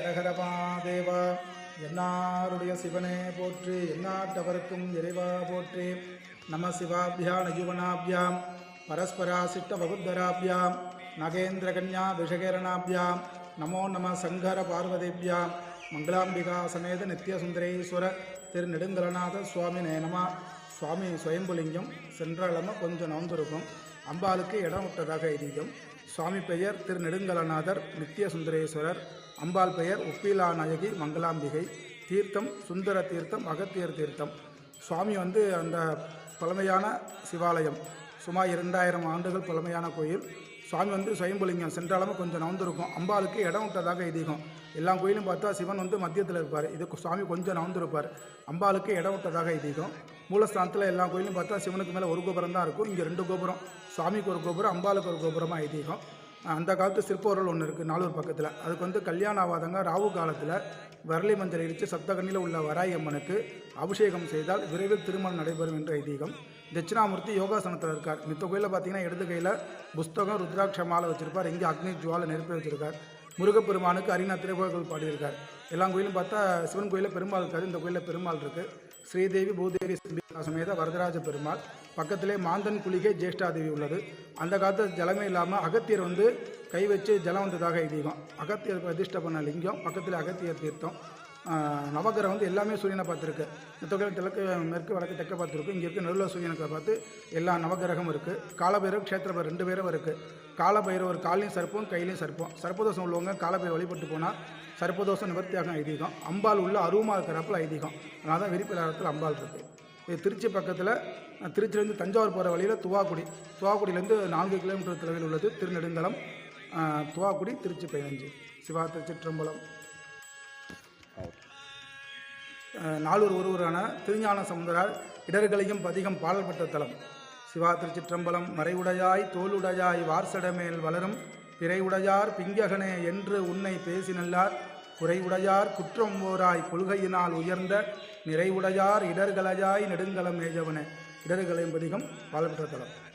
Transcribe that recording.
அரகரமாதேவா என்னாருடைய சிவனே போற்றி எந்நாட்டவருக்கும் இறைவா போற்றி. நம சிவாபியா நயுவனாபியாம் பரஸ்பராசிட்ட வகுத்தராபியாம் நகேந்திரகன்யா விஷகேரணாபியாம் நமோ நம சங்கர பார்வதிபியாம் மங்களாம்பிகா சமேத நித்யசுந்தரேஸ்வர திரு நெடுங்கலநாத சுவாமி நேனமா சுவாமி சுயம்புலிங்கம் சென்றளம கொஞ்சம் நவந்திருக்கும். அம்பாளுக்கு இடம் விட்டதாக ஐதீகம் சுவாமி பெயர் திரு நெடுங்கலநாதர் நித்திய சுந்தரேஸ்வரர் அம்பாள் பெயர் உப்பிலாநாயகி மங்களாம்பிகை. தீர்த்தம் சுந்தர தீர்த்தம் அகத்தியர் தீர்த்தம். சுவாமி வந்து அந்த பழமையான சிவாலயம். சுமார் இரண்டாயிரம் ஆண்டுகள் பழமையான கோயில். சுவாமி வந்து சுயம்புலிங்கம் சென்றாலும் கொஞ்சம் நவந்திருக்கும். அம்பாளுக்கு இடம் விட்டதாக ஐதீகம். எல்லா கோயிலும் பார்த்தா சிவன் வந்து மத்தியத்தில் இருப்பார். இது சுவாமி கொஞ்சம் நவந்திருப்பார். அம்பாளுக்கு இடம் விட்டதாக ஐதீகம். மூலஸ்தானத்தில் எல்லா கோயிலும் பார்த்தா சிவனுக்கு மேலே ஒரு கோபுரம் தான் இருக்கும். இங்கே ரெண்டு கோபுரம். சுவாமிக்கு ஒரு கோபுரம் அம்பாளுக்கு ஒரு கோபுரமாக ஐதீகம். அந்த காலத்து சிற்பொருள் ஒன்று இருக்குது நாலூர் பக்கத்தில். அதுக்கு வந்து கல்யாண ஆவாதங்க ராவு காலத்தில் வரலி மஞ்சள் இடித்து சப்தகண்ணியில் உள்ள வராய் அம்மனுக்கு அபிஷேகம் செய்தால் விரைவில் திருமணம் நடைபெறும் என்ற ஐதீகம். தட்சிணாமூர்த்தி யோகாசனத்தில் இருக்கார். மித்த கோயிலில் பார்த்தீங்கன்னா இடது கையில் புஸ்தகம் ருத்ராட்ச மாலை வச்சிருப்பார். இங்கே அக்னி ஜுவாலை நெருப்பி வச்சிருக்கார். முருகப்பெருமானுக்கு அரிணா திரைபோகங்கள் பாடியிருக்கார். எல்லா கோயிலும் பார்த்தா சிவன் கோயிலில் பெருமாள் இருக்காது இந்த கோயிலில் பெருமாள் இருக்குது ஸ்ரீதேவி பூதேவி சமேத வரதராஜ பெருமாள். பக்கத்திலே மாந்தன் குளிகை ஜேஷ்டாதேவி உள்ளது. அந்த காலத்தில் ஜலமே இல்லாமல் அகத்தியர் வந்து கை வச்சு ஜலம் வந்ததாக ஐதீகம். அகத்தியர் பிரதிஷ்ட பண்ண லிங்கம் பக்கத்தில் அகத்தியர் தீர்த்தம். நவகிரகம் வந்து எல்லாமே சூரியனை பார்த்துருக்கு. மற்றவர்கள் கிழக்கு மேற்கு வடக்கு தெற்க பார்த்துருக்கு. இங்கே இருக்க நடுவில் சூரியனுக்கு பார்த்து எல்லா நவகிரகமும் இருக்குது காலபைரவ் க்ஷேத்திரபர் ரெண்டு பேரும் இருக்குது காலபைரவர் காலையும் சர்ப்பம் கையிலையும் சர்ப்பம். சர்ப்பதோஷம் உள்ளவங்க காலபைரவ வழிபட்டு போனால் சர்ப்பதோஷம் நிவர்த்தியாகும் ஐதீகம். அம்பாள் உள்ள அருவமாக இருக்கிறப்பல ஐதீகம். அதனால தான் விரிப்பிலாரத்தில் அம்பாள் இருக்குது இது திருச்சி பக்கத்தில் திருச்சிலேருந்து தஞ்சாவூர் போகிற வழியில் துவாக்குடி. துவாக்குடியிலேருந்து நான்கு கிலோமீட்டர் தொலைவில் உள்ளது திருநெடுந்தலம் துவாக்குடி திருச்சி பதினஞ்சு. சிவா திருச்சிற்றம்பலம். நாலூர் ஒருவரான திருஞான சமுந்தரால் இடர்களையும் பதிகம் பாடல்பட்ட தலம். சிவா திருச்சிற்றம்பலம் மறைவுடையாய் தோளுடையாய் வார்சடமேல் வளரும் பிறையுடையார் பிங்ககனே என்று உன்னை பேசினல்லார் குறைவுடையார் குற்றம் ஓராய் கொள்கையினால் உயர்ந்த நிறைவுடையார் இடர்களையாய் நெடுங்கலம் மேஜவன. இடர்களையும் பதிகம் பாடல்பெற்ற தலம்.